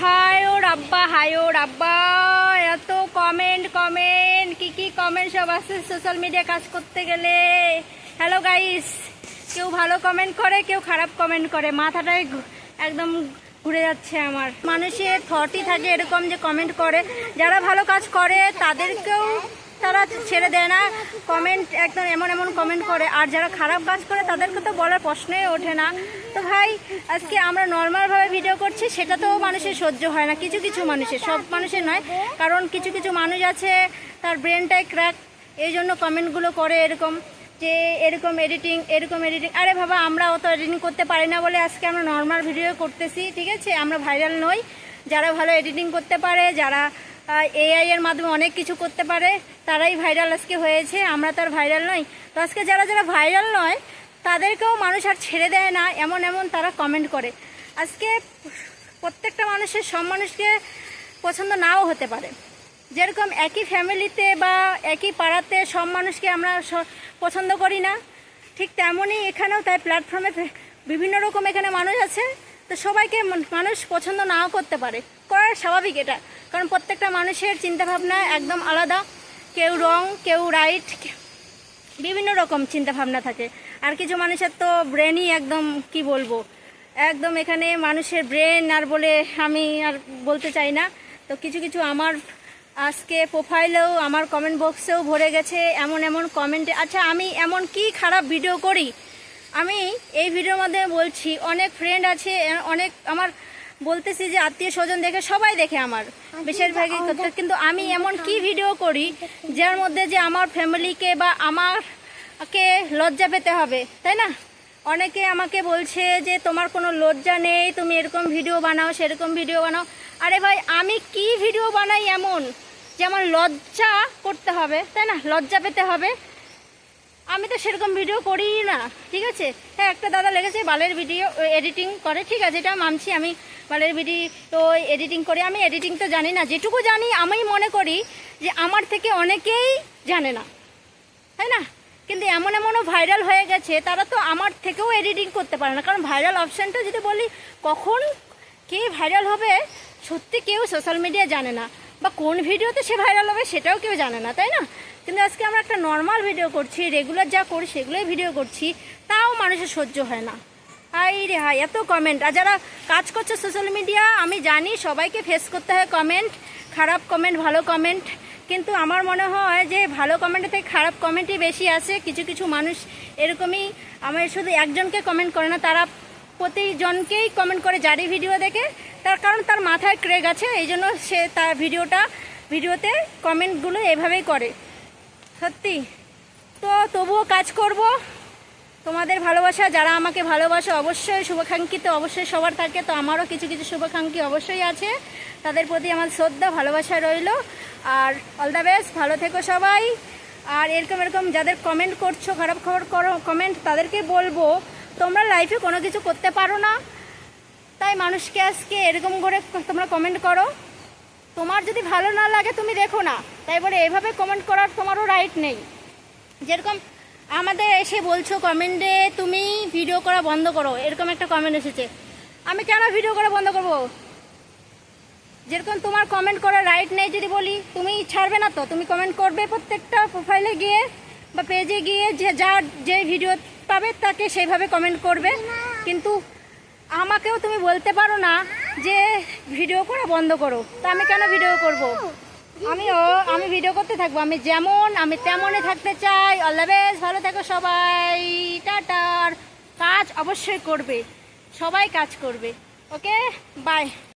হায় ও রাব্বা হায় ও রাব্বা এত comment comment কি কি কমেন্ট সব আসছে সোশ্যাল মিডিয়া কাজ করতে গেলে। হ্যালো গাইস কেউ ভালো কমেন্ট করে, কেউ খারাপ কমেন্ট করে। মাথাটাই একদম ঘুরে যাচ্ছে আমার। মানুষের থটই থাকে এরকম যে কমেন্ট করে। যারা ভালো কাজ করে, তাদেরকেও তারা ছেড়ে দেয় না। কমেন্ট একদম এমন এমন কমেন্ট করে। আর যারা খারাপ কাজ করে, তাদেরকে তো বলার প্রশ্নই ওঠে না। তো ভাই, আজকে আমরা নর্মালভাবে ভিডিও করছি, সেটা তো মানুষের সহ্য হয় না। কিছু কিছু মানুষের, সব মানুষের নয়। কারণ কিছু কিছু মানুষ আছে, তার ব্রেনটাই ক্র্যাক এই জন্য কমেন্টগুলো করে এরকম যে, এরকম এডিটিং এরকম এডিটিং আরে বাবা, আমরা অত এডিটিং করতে পারি না বলে আজকে আমরা নর্মাল ভিডিও করতেছি, ঠিক আছে? আমরা ভাইরাল নই। যারা ভালো এডিটিং করতে পারে, যারা এআই এর মাধ্যমে অনেক কিছু করতে পারে। তারাই ভাইরাল আজকে হয়েছে, আমরা তো আর ভাইরাল নই। তো আজকে যারা যারা ভাইরাল নয়, তাদেরকেও মানুষ আর ছেড়ে দেয় না, এমন এমন তারা কমেন্ট করে। আজকে প্রত্যেকটা মানুষের, সব মানুষকে পছন্দ নাও হতে পারে। যেরকম একই ফ্যামিলিতে বা একই পাড়াতে সব মানুষকে আমরা পছন্দ করি না, ঠিক তেমনই এখানেও তাই প্ল্যাটফর্মে বিভিন্ন রকম এখানে মানুষ আছে। তো সবাইকে মানুষ পছন্দ নাও করতে পারে। করার স্বাভাবিক এটা। কারণ প্রত্যেকটা মানুষের চিন্তাভাবনা একদম আলাদা। কেউ রং, কেউ রাইট বিভিন্ন রকম চিন্তা ভাবনা থাকে। আর কিছু মানুষের তো ব্রেনই একদম, কি বলব? একদম এখানে মানুষের ব্রেন আর বলে আমি আর বলতে চাই না। তো কিছু কিছু আমার আজকে প্রোফাইলেও আমার কমেন্ট বক্সেও ভরে গেছে। এমন এমন কমেন্টে আচ্ছা আমি এমন কি খারাপ ভিডিও করি? আমি এই ভিডিওর মধ্যে বলছি অনেক ফ্রেন্ড আছে অনেক আমার বলতেছি যে আত্মীয় স্বজন দেখে সবাই দেখে আমার বেশিরভাগই করতে কিন্তু আমি এমন কি ভিডিও করি যার মধ্যে যে আমার ফ্যামিলিকে বা আমারকে লজ্জা পেতে হবে তাই না? অনেকে আমাকে বলছে যে তোমার কোনো লজ্জা নেই তুমি এরকম ভিডিও বানাও সেরকম ভিডিও বানাও। আরে ভাই আমি কি ভিডিও বানাই এমন যে আমার লজ্জা করতে হবে তাই না? লজ্জা পেতে হবে। আমি তো সেরকম ভিডিও করি না, ঠিক আছে? হ্যাঁ একটা দাদা লেগেছে, বালের ভিডিও এডিটিং করে, ঠিক আছে, এটা মানছি আমি, বালের ভিডিও এডিটিং করে, আমি এডিটিং তো জানি না, যেটুকু জানি, আমি মনে করি যে আমার থেকে অনেকেই জানে না, তাই না? কিন্তু এমন এমনও ভাইরাল হয়ে গেছে, তারা তো আমার থেকেও এডিটিং করতে পারে না, কারণ ভাইরাল অপশানটা যদি বলি, কখন কে ভাইরাল হবে, সত্যি কেউ সোশ্যাল মিডিয়া জানে না, বা কোন ভিডিওতে সে ভাইরাল হবে, সেটাও কেউ জানে না, তাই না? কিন্তু আজকে আমরা একটা নর্মাল ভিডিও করছি রেগুলার যা করি সেগুলোই ভিডিও করছি, তাও মানুষের সহ্য হয় না। হাই রে হাই, এত কমেন্ট আর যারা কাজ করছে সোশ্যাল মিডিয়া আমি জানি সবাইকে ফেস করতে হয় কমেন্ট খারাপ কমেন্ট ভালো কমেন্ট কিন্তু আমার মনে হয় যে ভালো কমেন্টের থেকে খারাপ কমেন্টই বেশি আসে কিছু কিছু মানুষ এরকমই আমার শুধু একজনকে কমেন্ট করে না, তারা প্রতিজনকেই কমেন্ট করে যারই ভিডিও দেখে। তার কারণ তার মাথায় ক্রেগ আছে এই জন্য সে তার ভিডিওটা ভিডিওতে কমেন্টগুলো এভাবেই করে। সত্যি। তো তবুও কাজ করব। তোমাদের ভালোবাসা, যারা আমাকে ভালোবাসে, অবশ্যই শুভাকাঙ্ক্ষিত, অবশ্যই সবার থাকে। তো আমারও কিছু কিছু শুভাকাঙ্ক্ষী অবশ্যই আছে। তাদের প্রতি আমার শ্রদ্ধা, ভালোবাসা রইল। আর অল দ্য বেস্ট ভালো থেকো সবাই। আর এরকম এরকম যাদের কমেন্ট করছ, খারাপ খবর করো কমেন্ট তাদেরকে বলব, তোমরা লাইফে কোনো কিছু করতে পারো না। তাই মানুষকে আজকে এরকম করে তোমরা কমেন্ট করো। তোমার যদি ভালো না লাগে, তুমি দেখো না। তাই বলে এভাবে কমেন্ট করার তোমারও রাইট নেই। যেরকম আমাদের এসে বলছো কমেন্টে তুমি ভিডিও করা বন্ধ করো। এরকম একটা কমেন্ট এসেছে। আমি কেন ভিডিও করা বন্ধ করব? যেরকম তোমার কমেন্ট করার রাইট নেই যদি বলি, তুমি ছাড়বে না তো। তুমি কমেন্ট করবে প্রত্যেকটা প্রোফাইলে গিয়ে বা পেজে গিয়ে যে যার যে ভিডিও পাবে তাকে সেইভাবে কমেন্ট করবে। কিন্তু আমাকেও তুমি বলতে পারো না। যে ভিডিও করা বন্ধ করো, তা আমি কেন ভিডিও করব? আমিও আমি ভিডিও করতে থাকব, আমি যেমন, আমি তেমনই থাকতে চাই। অল বেশ বেস্ট ভালো থাকো সবাই। টাটার। কাজ অবশ্যই করবে। সবাই কাজ করবে। ওকে? বাই